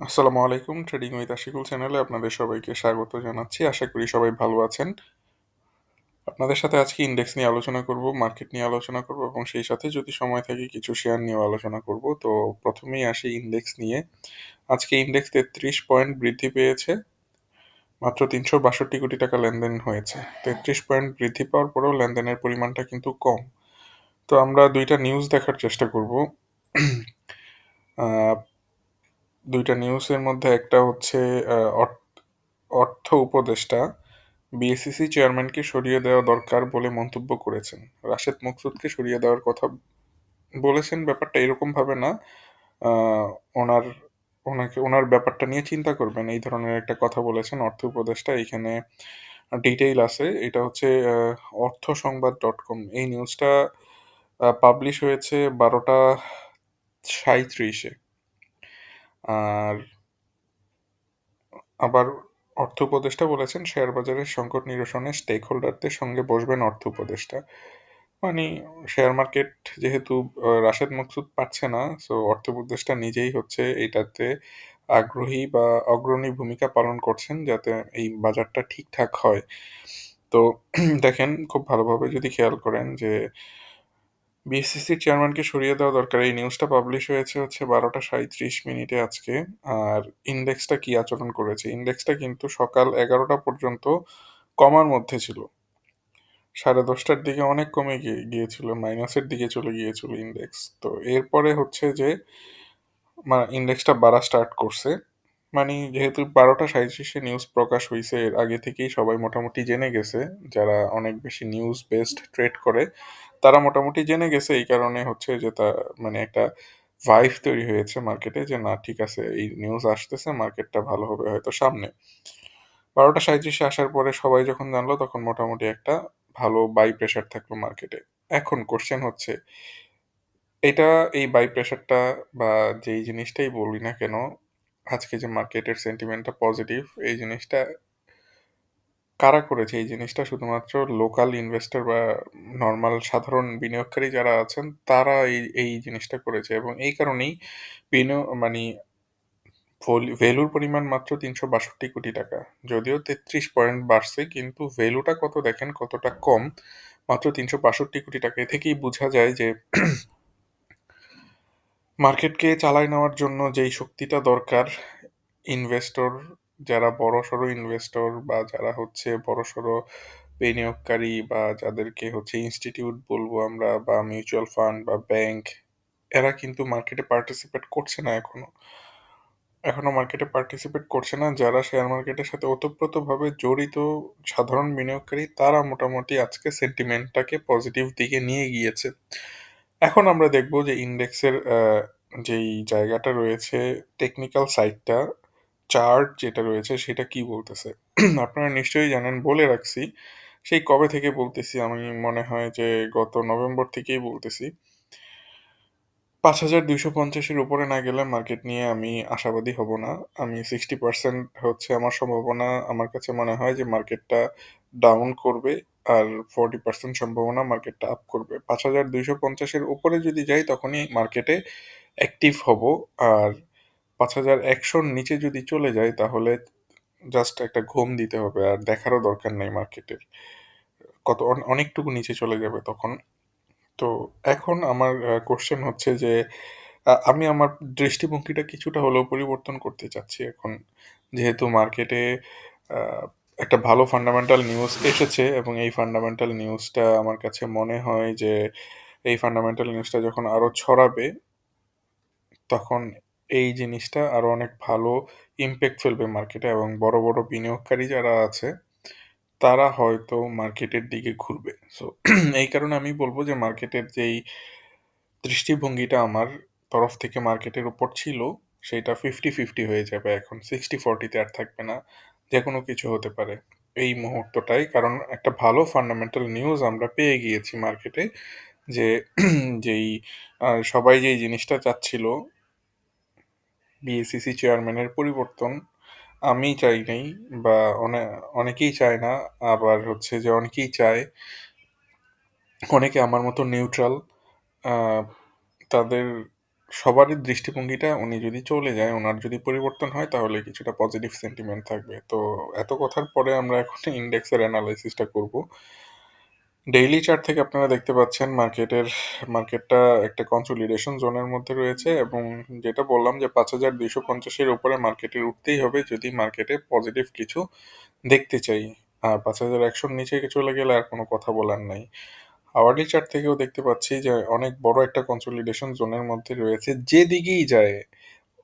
আসসালামু আলাইকুম trading with Ashikul চ্যানেলে আপনাদের সবাইকে স্বাগত জানাচ্ছি। আশা করি সবাই ভালো আছেন। আপনাদের সাথে আজকে ইন্ডেক্স নিয়ে আলোচনা করব মার্কেট নিয়ে আলোচনা করব এবং সেই সাথে যদি সময় থাকে কিছু শেয়ার নিয়েও আলোচনা করব। তো প্রথমেই আসি ইন্ডেক্স নিয়ে। আজকে ইন্ডেক্স তেত্রিশ পয়েন্ট বৃদ্ধি পেয়েছে, মাত্র তিনশো বাষট্টি কোটি টাকা লেনদেন হয়েছে। তেত্রিশ পয়েন্ট বৃদ্ধি পাওয়ার পরেও লেনদেনের পরিমাণটা কিন্তু কম। তো আমরা দুইটা নিউজ দেখার চেষ্টা করব। দুইটা নিউজের মধ্যে একটা হচ্ছে অর্থ উপদেষ্টা বিএসিসি চেয়ারম্যানকে সরিয়ে দেওয়া দরকার বলে মন্তব্য করেছেন। রাশেদ মকসুদকে সরিয়ে দেওয়ার কথা বলেছেন, ব্যাপারটা এরকমভাবে না। ওনার, ওনাকে, ওনার ব্যাপারটা নিয়ে চিন্তা করবেন, এই ধরনের একটা কথা বলেছেন অর্থ উপদেষ্টা। এখানে ডিটেইল আছে, এটা হচ্ছে অর্থ সংবাদ ডট কম এই নিউজটা পাবলিশ হয়েছে বারোটা সাঁত্রিশে আর আবার অর্থ উপদেষ্টা বলেছেন, শেয়ার বাজারের সংকট নিরসনে স্টেক হোল্ডারদের সঙ্গে বসবেন অর্থ উপদেষ্টা। মানে শেয়ার মার্কেট যেহেতু রাশেদ মকসুদ পাচ্ছে না সো অর্থ উপদেষ্টা নিজেই হচ্ছে এটাতে আগ্রহী বা অগ্রণী ভূমিকা পালন করছেন যাতে এই বাজারটা ঠিকঠাক হয়। তো দেখেন, খুব ভালোভাবে যদি খেয়াল করেন যে বিএসসিসির চেয়ারম্যানকে সরিয়ে দেওয়া দরকার। এই নিউজটা পাবলিশ হয়েছে হচ্ছে বারোটা সাঁত্রিশ মিনিটে আজকে। আর ইন্ডেক্সটা কি আচরণ করেছে? ইন্ডেক্সটা কিন্তু সকাল এগারোটা পর্যন্ত কমার মধ্যে ছিল। সাড়ে দশটার দিকে অনেক কমে গিয়ে, গিয়েছিল মাইনাসের দিকে চলে গিয়েছিল ইন্ডেক্স তো এরপরে হচ্ছে যে মানে ইন্ডেক্সটা বাড়া স্টার্ট করছে। মানে যেহেতু বারোটা সাঁত্রিশে নিউজ প্রকাশ হয়েছে এর আগে থেকেই সবাই মোটামুটি জেনে গেছে, যারা অনেক বেশি নিউজ বেসড ট্রেড করে তারা মোটামুটি জেনে গেছে এই কারণে হচ্ছে যে তা মানে একটা ভাইভ তৈরি হয়েছে মার্কেটে যে না, ঠিক আছে, এই নিউজ আসতেছে মার্কেটটা ভালো হবে হয়তো সামনে। বারোটা সাঁত্রিশে আসার পরে সবাই যখন জানলো, তখন মোটামুটি একটা ভালো বাই প্রেশার থাকল মার্কেটে এখন কোশ্চেন হচ্ছে, এটা এই বাই প্রেশারটা বা যেই জিনিসটাই বলি না কেন, আজকে যে মার্কেটের সেন্টিমেন্টটা পজিটিভ এই জিনিসটা কারা করেছে এই জিনিসটা? শুধুমাত্র লোকাল ইনভেস্টর বা নর্মাল সাধারণ বিনিয়োগকারী যারা আছেন, তারা এই এই জিনিসটা করেছে এবং এই কারণেই বিনিয়োগ মানে ভ্যালুর পরিমাণ মাত্র তিনশো বাষট্টি কোটি টাকা। যদিও তেত্রিশ পয়েন্ট বাড়ছে, কিন্তু ভ্যালুটা কত দেখেন, কতটা কম, মাত্র তিনশো বাষট্টি কোটি টাকা। এ থেকেই বোঝা যায় যে মার্কেটকে চালায় নেওয়ার জন্য যেই শক্তিটা দরকার ইনভেস্টর যারা বড় সড়ো ইনভেস্টর বা যারা হচ্ছে বড় সড়ো বিনিয়োগকারী বা যাদেরকে হচ্ছে ইনস্টিটিউট বলব আমরা বা মিউচুয়াল ফান্ড বা ব্যাংক এরা কিন্তু মার্কেটে পার্টিসিপেট করছে না এখনও। এখনও মার্কেটে পার্টিসিপেট করছে না। যারা শেয়ার মার্কেটের সাথে ওতপ্রোতভাবে জড়িত সাধারণ বিনিয়োগকারী, তারা মোটামুটি আজকে সেন্টিমেন্টটাকে পজিটিভ দিকে নিয়ে গিয়েছে। এখন আমরা দেখব যে ইন্ডেক্সের যেই জায়গাটা রয়েছে টেকনিক্যাল সাইডটা চার্ট যেটা রয়েছে সেটা কি বলতেছে? আপনারা নিশ্চয়ই জানেন, বলে রাখছি। সেই কবে থেকে বলতেছি আমি, মনে হয় যে গত নভেম্বর থেকেই বলতেছি। পাঁচ হাজার দুইশো পঞ্চাশের উপরে না গেলে মার্কেট নিয়ে আমি আশাবাদী হব না। আমি সিক্সটি পার্সেন্ট হচ্ছে আমার সম্ভাবনা। আমার কাছে মনে হয় যে মার্কেটটা ডাউন করবে আর ফোরটি পার্সেন্ট সম্ভাবনা মার্কেটটা আপ করবে। পাঁচ হাজার দুইশো পঞ্চাশের উপরে যদি যাই, তখনই মার্কেটে অ্যাক্টিভ হব। আর পাঁচ হাজার একশোর নিচে যদি চলে যায়, তাহলে জাস্ট একটা ঘুম দিতে হবে আর দেখারও দরকার নেই মার্কেটের কত অনেকটুকু নিচে চলে যাবে তখন। তো এখন আমার কোশ্চেন হচ্ছে যে আমি আমার দৃষ্টিভঙ্গিটা কিছুটা হলেও পরিবর্তন করতে চাচ্ছি এখন। যেহেতু মার্কেটে একটা ভালো ফান্ডামেন্টাল নিউজ এসেছে এবং এই ফান্ডামেন্টাল নিউজটা আমার কাছে মনে হয় যে, এই ফান্ডামেন্টাল নিউজটা যখন আরও ছড়াবে, তখন এই জিনিসটা আরও অনেক ভালো ইম্প্যাক্ট ফেলবে মার্কেটে এবং বড় বড় বিনিয়োগকারী যারা আছে, তারা হয়তো মার্কেটের দিকে ঘুরবে। সো এই কারণে আমি বলব যে মার্কেটের যেই দৃষ্টিভঙ্গিটা আমার তরফ থেকে মার্কেটের উপর ছিল, সেটা ফিফটি ফিফটি হয়ে যাবে এখন। সিক্সটি ফর্টিতে আর থাকবে না, যে কোনো কিছু হতে পারে। এই মুহূর্তটাই, কারণ একটা ভালো ফান্ডামেন্টাল নিউজ আমরা পেয়ে গিয়েছি মার্কেটে যে, যেই সবাই যেই জিনিসটা চাচ্ছিল বিএসিসি চেয়ারম্যানের পরিবর্তন আমি চাই নাই বা অনেকেই চায় না আবার হচ্ছে যে অনেকেই চায় অনেকে আমার মতো নিউট্রাল তাদের সবারই দৃষ্টিভঙ্গিটা উনি যদি চলে যায়, ওনার যদি পরিবর্তন হয় তাহলে কিছুটা পজিটিভ সেন্টিমেন্ট থাকবে। তো এত কথার পরে আমরা এখন ইন্ডেক্সের এনালাইসিসটা করব। ডেইলি চার্ট থেকে আপনারা দেখতে পাচ্ছেন মার্কেটের মার্কেটটা একটা কনসোলিডেশন জোনের মধ্যে রয়েছে এবং যেটা বললাম যে পাঁচ হাজার দুইশো পঞ্চাশের উপরে মার্কেটের উঠতেই হবে যদি মার্কেটে পজিটিভ কিছু দেখতে চাই। আর পাঁচ হাজার একশোর নিচে চলে গেলে আর কোনো কথা বলার নাই। আওয়ারলি চার্ট থেকেও দেখতে পাচ্ছি যে অনেক বড় একটা কনসোলিডেশন জোনের মধ্যে রয়েছে। যেদিকেই যায়,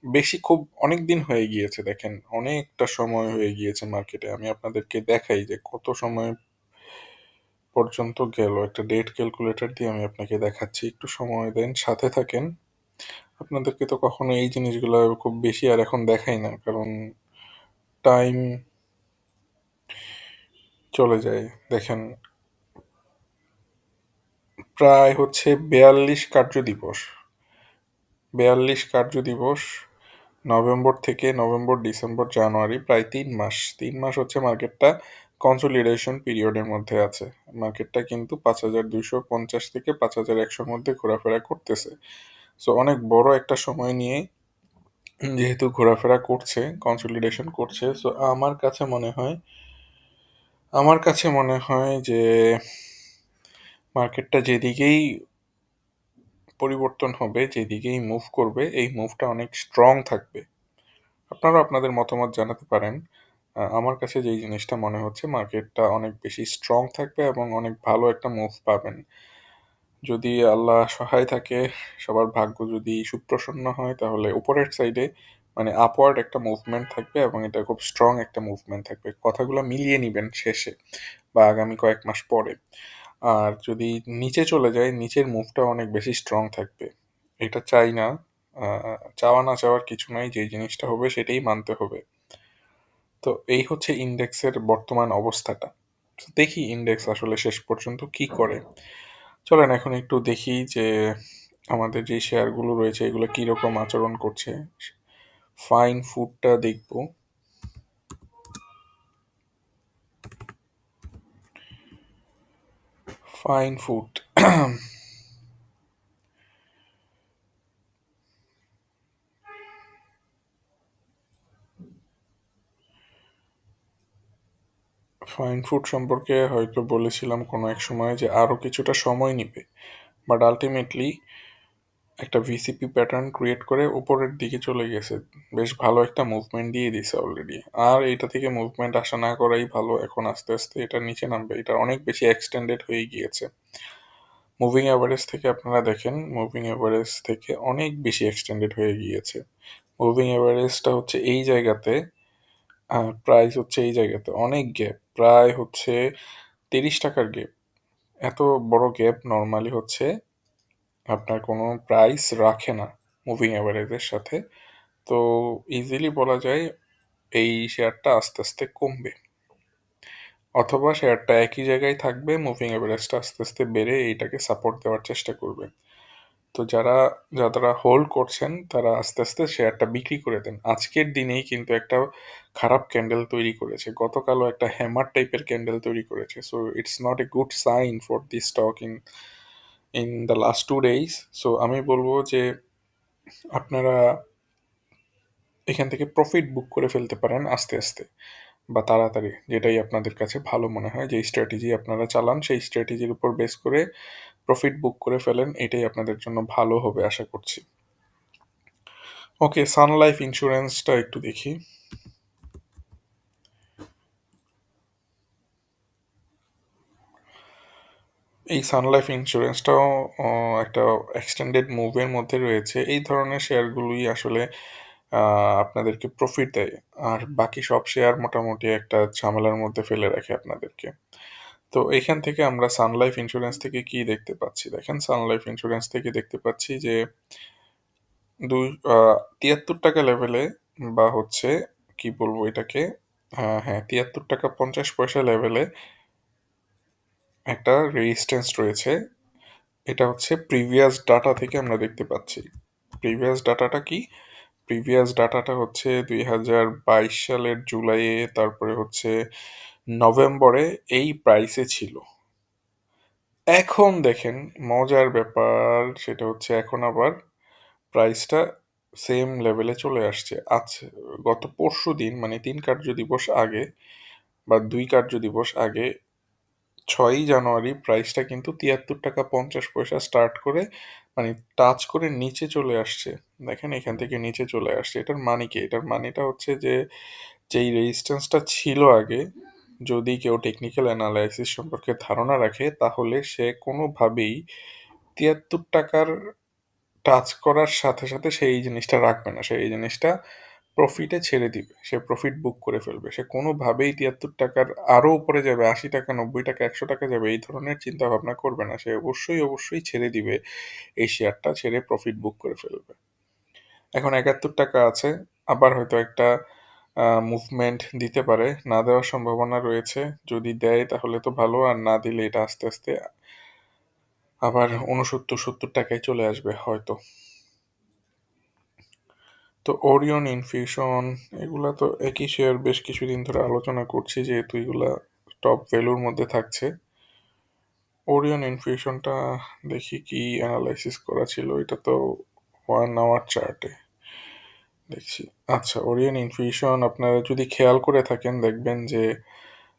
বেশি খুব অনেক দিন হয়ে গিয়েছে দেখেন, অনেকটা সময় হয়ে গিয়েছে মার্কেটে আমি আপনাদেরকে দেখাই যে কত সময় পর্যন্ত গেল। একটা ডেট ক্যালকুলেটর দিয়ে আমি আপনাকে দেখাচ্ছি, একটু সময় দেন, সাথে থাকেন। আপনাদেরকে তো কখনো এই জিনিসগুলো খুব বেশি আর এখন দেখাই না, কারণ টাইম চলে যায়। দেখেন, প্রায় হচ্ছে বেয়াল্লিশ কার্য দিবস। বেয়াল্লিশ কার্য দিবস, নভেম্বর থেকে নভেম্বর, ডিসেম্বর, জানুয়ারি, প্রায় তিন মাস। তিন মাস হচ্ছে মার্কেটটা কনসোলিডেশন পিরিয়ডের মধ্যে আছে। মার্কেটটা কিন্তু পাঁচ হাজার দুইশো পঞ্চাশ থেকে পাঁচ হাজার একশোর মধ্যে ঘোরাফেরা করতেছে। সো অনেক বড় একটা সময় নিয়ে যেহেতু ঘোরাফেরা করছে কনসোলিডেশন করছে সো আমার কাছে মনে হয়, আমার কাছে মনে হয় যে মার্কেটটা যেদিকেই পরিবর্তন হবে, যেদিকেই মুভ করবে, এই মুভটা অনেক স্ট্রং থাকবে। আপনারা আপনাদের মতামত জানাতে পারেন। আমার কাছে যেই জিনিসটা মনে হচ্ছে, মার্কেটটা অনেক বেশি স্ট্রং থাকবে এবং অনেক ভালো একটা মুভ পাবেন। যদি আল্লাহ সহায় থাকে, সবার ভাগ্য যদি সুপ্রসন্ন হয়, তাহলে উপরের সাইডে মানে আপওয়ার্ড একটা মুভমেন্ট থাকবে এবং এটা খুব স্ট্রং একটা মুভমেন্ট থাকবে। কথাগুলো মিলিয়ে নেবেন শেষে বা আগামী কয়েক মাস পরে। আর যদি নিচে চলে যায়, নিচের মুভটা অনেক বেশি স্ট্রং থাকবে। এটা চাই না চাওয়া না চাওয়ার কিছু নাই যে জিনিসটা হবে সেটাই মানতে হবে। তো এই হচ্ছে ইন্ডেক্সের বর্তমান অবস্থাটা। দেখি ইন্ডেক্স আসলে শেষ পর্যন্ত কি করে। চলেন এখন একটু দেখি যে আমাদের যে শেয়ারগুলো রয়েছে, এগুলো কীরকম আচরণ করছে। ফাইন ফুডটা দেখব। ফাইন ফুড ফাইন ফুড সম্পর্কে হয়তো বলেছিলাম কোনো এক সময় যে আরও কিছুটা সময় নিবে। বাট আলটিমেটলি একটা ভিসিপি প্যাটার্ন ক্রিয়েট করে উপরের দিকে চলে গেছে। বেশ ভালো একটা মুভমেন্ট দিয়ে দিছে অলরেডি আর এটা থেকে মুভমেন্ট আসা না করাই ভালো। এখন আস্তে আস্তে এটা নিচে নামবে। এটা অনেক বেশি এক্সটেন্ডেড হয়ে গিয়েছে। মুভিং অ্যাভারেজ থেকে আপনারা দেখেন মুভিং অ্যাভারেজ থেকে অনেক বেশি এক্সটেন্ডেড হয়ে গিয়েছে। মুভিং অ্যাভারেজটা হচ্ছে এই জায়গাতে প্রাইস হচ্ছে এই জায়গাতে। অনেক গ্যাপ প্রায় হচ্ছে তিরিশ টাকার গ্যাপ এত বড় গ্যাপ নর্মালি হচ্ছে আপনার কোনো প্রাইস রাখে না মুভিং অ্যাভারেজের সাথে। তো ইজিলি বলা যায় এই শেয়ারটা আস্তে আস্তে কমবে। অথবা শেয়ারটা একই জায়গায় থাকবে মুভিং অ্যাভারেজটা আস্তে আস্তে বেড়ে এইটাকে সাপোর্ট দেওয়ার চেষ্টা করবে তো যারা যারা হোল্ড করছেন, তারা আস্তে আস্তে শেয়ারটা বিক্রি করে দেন। আজকের দিনেই কিন্তু একটা খারাপ ক্যান্ডেল তৈরি করেছে। গতকালও একটা হ্যামার টাইপের ক্যান্ডেল তৈরি করেছে। So it's not a good sign for the stock in in the last two days so আমি বলব যে, আপনারা এখান থেকে প্রফিট বুক করে ফেলতে পারেন আস্তে আস্তে বা তাড়াতাড়ি, যেটাই আপনাদের কাছে ভালো মনে হয়। যে স্ট্র্যাটেজি আপনারা চালান, সেই স্ট্র্যাটেজির উপর বেস করে প্রফিট বুক করে ফেলেন, এটাই আপনাদের জন্য ভালো হবে, আশা করছি। ওকে সান লাইফ ইন্স্যুরেন্সটা একটু দেখি। এই সানলাইফ ইন্স্যুরেন্সটাও একটা এক্সটেন্ডেড মুভের মধ্যে রয়েছে। এই ধরনের শেয়ারগুলোই আসলে আপনাদেরকে প্রফিট দেয়। আর বাকি সব শেয়ার মোটামুটি একটা ঝামেলার মধ্যে ফেলে রাখে আপনাদেরকে। তো এখান থেকে আমরা সানলাইফ ইন্স্যুরেন্স থেকে কি দেখতে পাচ্ছি? দেখেন সানলাইফ ইন্স্যুরেন্স থেকে দেখতে পাচ্ছি যে দুই তিয়াত্তর টাকা লেভেলে বা হচ্ছে, কি বলব এটাকে? হ্যাঁ তিয়াত্তর টাকা পঞ্চাশ পয়সা লেভেলে একটা রেজিস্ট্যান্স রয়েছে। এটা হচ্ছে প্রিভিয়াস ডাটা থেকে আমরা দেখতে পাচ্ছি। প্রিভিয়াস ডাটাটা কি? প্রিভিয়াস ডাটাটা হচ্ছে দুই হাজার বাইশ সালের জুলাইয়ে, তারপরে হচ্ছে নভেম্বরে এই প্রাইসে ছিল। এখন দেখেন, মজার ব্যাপার সেটা হচ্ছে এখন আবার প্রাইসটা সেম লেভেলে চলে আসছে। আচ্ছা গত পরশু দিন মানে তিন কার্য দিবস আগে বা দুই কার্য দিবস আগে ছয়ই জানুয়ারি প্রাইসটা কিন্তু তিয়াত্তর টাকা পঞ্চাশ পয়সা স্টার্ট করে মানে টাচ করে নিচে চলে আসছে। দেখেন, এখান থেকে নিচে চলে আসছে। এটার মানে কি? এটার মানেটা হচ্ছে যে, যেই রেজিস্ট্যান্সটা ছিল আগে যদি কেউ টেকনিক্যাল অ্যানালাইসিস সম্পর্কে ধারণা রাখে, তাহলে সে কোনোভাবেই তিয়াত্তর টাকার টাচ করার সাথে সাথে সেই জিনিসটা রাখবে না। সেই জিনিসটা প্রফিটে ছেড়ে দিবে। সে প্রফিট বুক করে ফেলবে। সে কোনোভাবেই তিয়াত্তর টাকার আরও উপরে যাবে, আশি টাকা, নব্বই টাকা, একশো টাকা যাবে, এই ধরনের চিন্তা ভাবনা করবে না। সে অবশ্যই অবশ্যই ছেড়ে দিবে, এই শেয়ারটা ছেড়ে প্রফিট বুক করে ফেলবে। এখন একাত্তর টাকা আছে, আবার হয়তো একটা মুভমেন্ট দিতে পারে, না দেওয়ার সম্ভাবনা রয়েছে। যদি দেয়, তাহলে তো ভালো, আর না দিলে এটা আস্তে আস্তে আবার উনসত্তর সত্তর টাকায় চলে আসবে হয়তো। তো ওরিয়ন ইনফিউশন এগুলা তো একই শেয়ার বেশ কিছুদিন ধরে আলোচনা করছি, যেহেতু এগুলা টপ ভ্যালুর মধ্যে থাকছে। ওরিয়ন ইনফিউশনটা দেখি কি অ্যানালাইসিস করা ছিল, এটা তো ওয়ান আওয়ার চার্টে দেখছি। আচ্ছা ওরিয়ন ইনফিউশন আপনারা যদি খেয়াল করে থাকেন, দেখবেন যে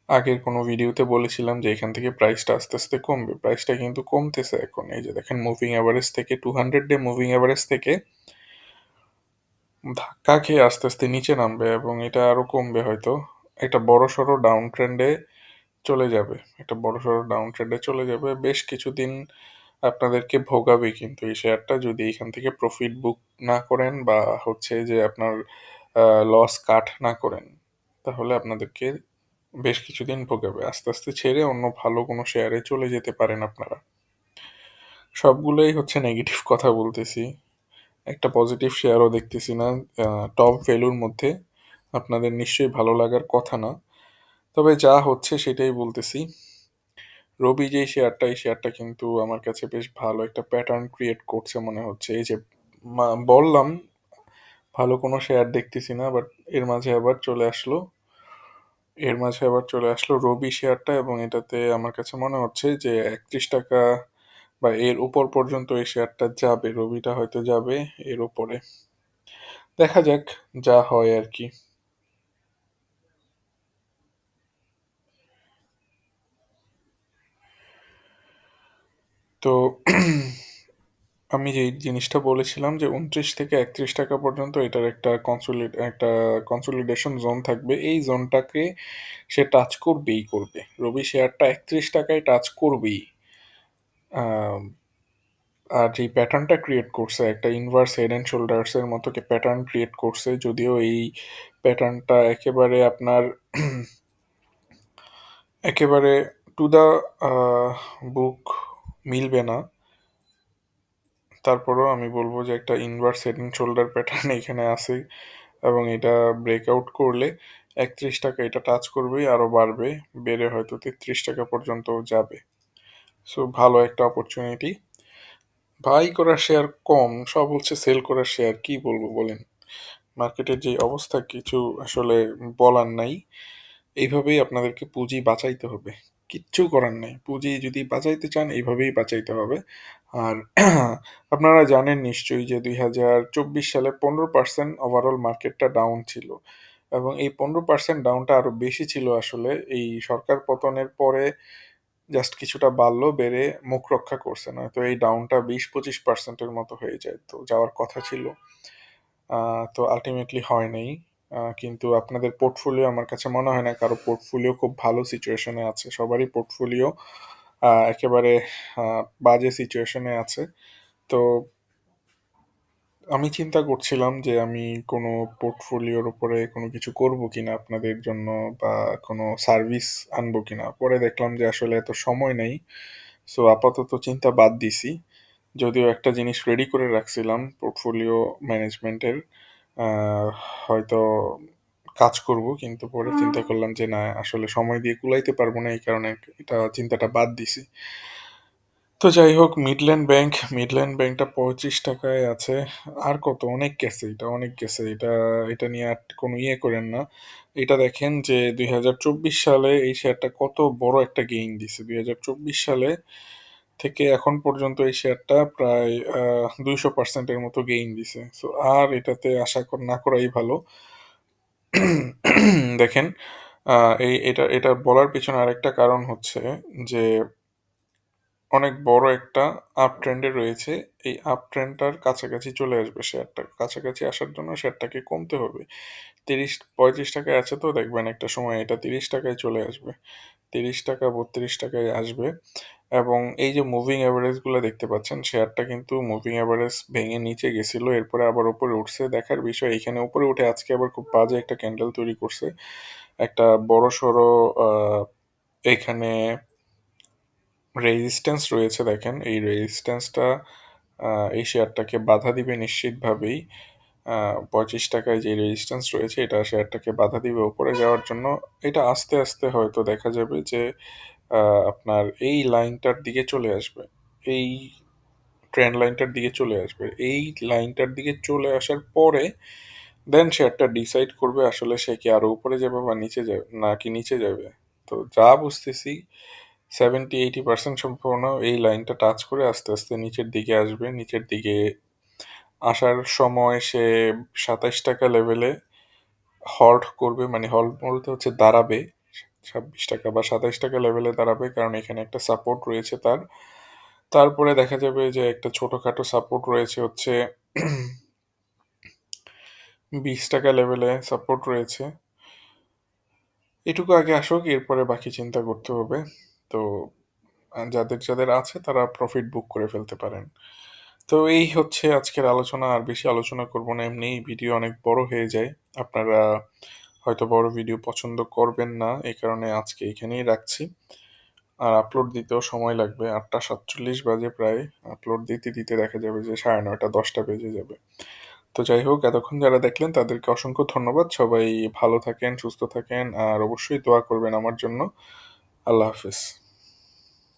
আগের কোনো ভিডিওতে বলেছিলাম যে এখান থেকে প্রাইসটা আস্তে আস্তে কমবে। প্রাইসটা কিন্তু কমতেছে এখন। এই যে দেখেন মুভিং অ্যাভারেজ থেকে two hundred day moving average থেকে ধাক্কা খেয়ে আস্তে আস্তে নিচে নামবে এবং এটা আরও কমবে হয়তো। একটা বড় সড়ো ডাউন ট্রেন্ডে চলে যাবে। একটা বড় সড়ো ডাউন ট্রেন্ডে চলে যাবে। বেশ কিছুদিন আপনাদেরকে ভোগাবে কিন্তু এই শেয়ারটা। যদি এখান থেকে প্রফিট বুক না করেন বা হচ্ছে যে আপনার লস কাট না করেন, তাহলে আপনাদেরকে বেশ কিছুদিন ভোগাবে। আস্তে আস্তে ছেড়ে অন্য ভালো কোনো শেয়ারে চলে যেতে পারেন আপনারা। সবগুলোই হচ্ছে নেগেটিভ কথা বলতেছি। একটা পজিটিভ শেয়ারও দেখতেছি না টপ ভ্যালুর মধ্যে। আপনাদের নিশ্চয়ই ভালো লাগার কথা না। তবে যা হচ্ছে সেটাই বলতেছি। রবি যে শেয়ারটা এই শেয়ারটা কিন্তু আমার কাছে বেশ ভালো একটা প্যাটার্ন ক্রিয়েট করছে মনে হচ্ছে। এই যে বললাম, ভালো কোনো শেয়ার দেখতেছি না বাট এর মাঝে আবার চলে আসলো। এর মাঝে আবার চলে আসলো রবি শেয়ারটা এবং এটাতে আমার কাছে মনে হচ্ছে যে একত্রিশ টাকা বা এর উপর পর্যন্ত এই শেয়ারটা যাবে, রবিটা হয়তো যাবে এর উপরে। দেখা যাক, যা হয় আর কি। তো আমি যে জিনিসটা বলেছিলাম যে উনত্রিশ থেকে একত্রিশ টাকা পর্যন্ত এটার একটা কনসোলিড একটা কনসোলিডেশন জোন থাকবে। এই জোনটাকে সে টাচ করবেই করবে। রবি শেয়ারটা একত্রিশ টাকায় টাচ করবেই। আর যে প্যাটার্নটা ক্রিয়েট করছে, একটা ইনভার্স হেড অ্যান্ড শোল্ডার্সের মতো প্যাটার্ন ক্রিয়েট করছে, যদিও এই প্যাটার্নটা একেবারে আপনার একেবারে টু দ্য বুক মিলবে না। তারপরেও আমি বলব যে একটা inverse head and shoulder pattern এখানে আছে এবং এটা ব্রেকআউট করলে একত্রিশ টাকা এটা টাচ করবেই আরও বাড়বে, বেড়ে হয়তো তেত্রিশ টাকা পর্যন্ত যাবে। সো ভালো একটা অপরচুনিটি বাই করার শেয়ার কম, সব হচ্ছে সেল করার শেয়ার কি বলব বলেন? মার্কেটের যে অবস্থা, কিছু আসলে বলার নাই। এইভাবেই আপনাদেরকে পুঁজি বাঁচাইতে হবে। কিচ্ছু করার নেই। পুঁজি যদি বাঁচাইতে চান, এইভাবেই বাঁচাইতে হবে। আর আপনারা জানেন নিশ্চয়ই যে দুই হাজার চব্বিশ সালে পনেরো পার্সেন্ট ওভারঅল মার্কেটটা ডাউন ছিল। এবং এই পনেরো পার্সেন্ট ডাউনটা আরও বেশি ছিল আসলে। এই সরকার পতনের পরে জাস্ট কিছুটা বাড়লো, বেড়ে মুখ রক্ষা করছে। না তো এই ডাউনটা বিশ পঁচিশ পার্সেন্টের মতো হয়ে যায়। তো যাওয়ার কথা ছিল। তো আলটিমেটলি হয় নাই। কিন্তু আপনাদের পোর্টফোলিও আমার কাছে মনে হয় না। কারও পোর্টফোলিও খুব ভালো সিচুয়েশনে আছে। সবারই পোর্টফোলিও একেবারে বাজে সিচুয়েশনে আছে। তো আমি চিন্তা করছিলাম যে আমি কোনো পোর্টফোলিওর উপরে কোনো কিছু করব কিনা আপনাদের জন্য বা কোনো সার্ভিস আনব কিনা। পরে দেখলাম যে আসলে এত সময় নেই। সো আপাতত চিন্তা বাদ দিছি। যদিও একটা জিনিস রেডি করে রাখছিলাম পোর্টফোলিও ম্যানেজমেন্টের হয়তো কাজ করব কিন্তু পরে চিন্তা করলাম যে না আসলে সময় দিয়ে কুলাইতে পারব না। এই কারণে এটা চিন্তাটা বাদ দিছি। তো যাই হোক মিডল্যান্ড ব্যাংক মিডল্যান্ড ব্যাংকটা পঁচিশ টাকায় আছে। আর কত? অনেক গেছে এটা অনেক গেছে। এটা এটা নিয়ে আর কোনো ইয়ে করেন না। এটা দেখেন যে দুই হাজার চব্বিশ সালে এই শেয়ারটা কত বড় একটা গেইন দিছে। দুই চব্বিশ সালে থেকে এখন পর্যন্ত এই শেয়ারটা প্রায় দুইশো পার্সেন্টের মতো গেইন দিছে। সো আর এটাতে আশা না করাই ভালো। দেখেন এই, এটা এটা বলার পিছনে আরেকটা কারণ হচ্ছে যে, অনেক বড় একটা আপ ট্রেন্ডে রয়েছে। এই আপ ট্রেন্ডটার কাছাকাছি চলে আসবে শেয়ারটা। কাছাকাছি আসার জন্য শেয়ারটাকে কমতে হবে। তিরিশ, পঁয়ত্রিশ টাকায় আছে তো? দেখবেন একটা সময় এটা তিরিশ টাকায় চলে আসবে। তিরিশ টাকা, বত্রিশ টাকায় আসবে। এবং এই যে মুভিং অ্যাভারেজগুলো দেখতে পাচ্ছেন শেয়ারটা কিন্তু মুভিং অ্যাভারেজ ভেঙে নিচে গেছিল, এরপরে আবার উপরে উঠছে। দেখার বিষয়, এখানে উপরে উঠে আজকে আবার খুব বাজে একটা ক্যান্ডেল তৈরি করছে। একটা বড় সড়ো এখানে রেজিস্ট্যান্স রয়েছে দেখেন। এই রেজিস্ট্যান্সটা এই শেয়ারটাকে বাধা দিবে নিশ্চিতভাবেই। পঁচিশ টাকায় যে রেজিস্ট্যান্স রয়েছে, এটা শেয়ারটাকে বাধা দিবে উপরে যাওয়ার জন্য। এটা আস্তে আস্তে হয়তো দেখা যাবে যে আপনার এই লাইনটার দিকে চলে আসবে, এই ট্রেন্ড লাইনটার দিকে চলে আসবে, এই লাইনটার দিকে চলে আসার পরে দেন সে একটা ডিসাইড করবে আসলে সে কি আরও উপরে যাবে বা নিচে যাবে, নাকি নিচে যাবে। তো যা বুঝতেছি সেভেন্টি এইটি পার্সেন্ট সম্ভাবনা এই লাইনটা টাচ করে আস্তে আস্তে নিচের দিকে আসবে, নিচের দিকে আসার সময় সে সাতাইশ টাকা লেভেলে হল্ট করবে মানে হল্ট বলতে হচ্ছে দাঁড়াবে। ছাব্বিশ টাকা বা সাতাইশ টাকা লেভেলে দাঁড়াবে, কারণ এখানে একটা সাপোর্ট রয়েছে তার। তারপরে দেখা যাবে যে একটা ছোটোখাটো সাপোর্ট রয়েছে হচ্ছে বিশ টাকা লেভেলে সাপোর্ট রয়েছে। এটুকু আগে আসুক, এরপরে বাকি চিন্তা করতে হবে। তো, যাদের যাদের আছে, তারা প্রফিট বুক করে ফেলতে পারেন। তো এই হচ্ছে আজকের আলোচনা, আর বেশি আলোচনা করব না এমনি ভিডিও অনেক বড় হয়ে যায়। আপনারা হয়তো বড় ভিডিও পছন্দ করবেন না এই কারণে আজকে এখানেই রাখছি। আর আপলোড দিতেও সময় লাগবে, আটটা সাতচল্লিশ বাজে প্রায় আপলোড দিতে দিতে দেখা যাবে যে সাড়ে নয়টা, দশটা বেজে যাবে। তো যাই হোক, এতক্ষণ যারা দেখলেন তাদেরকে অসংখ্য ধন্যবাদ। সবাই ভালো থাকেন, সুস্থ থাকেন, আর অবশ্যই দোয়া করবেন আমার জন্য। আল্লাহ হাফিজ।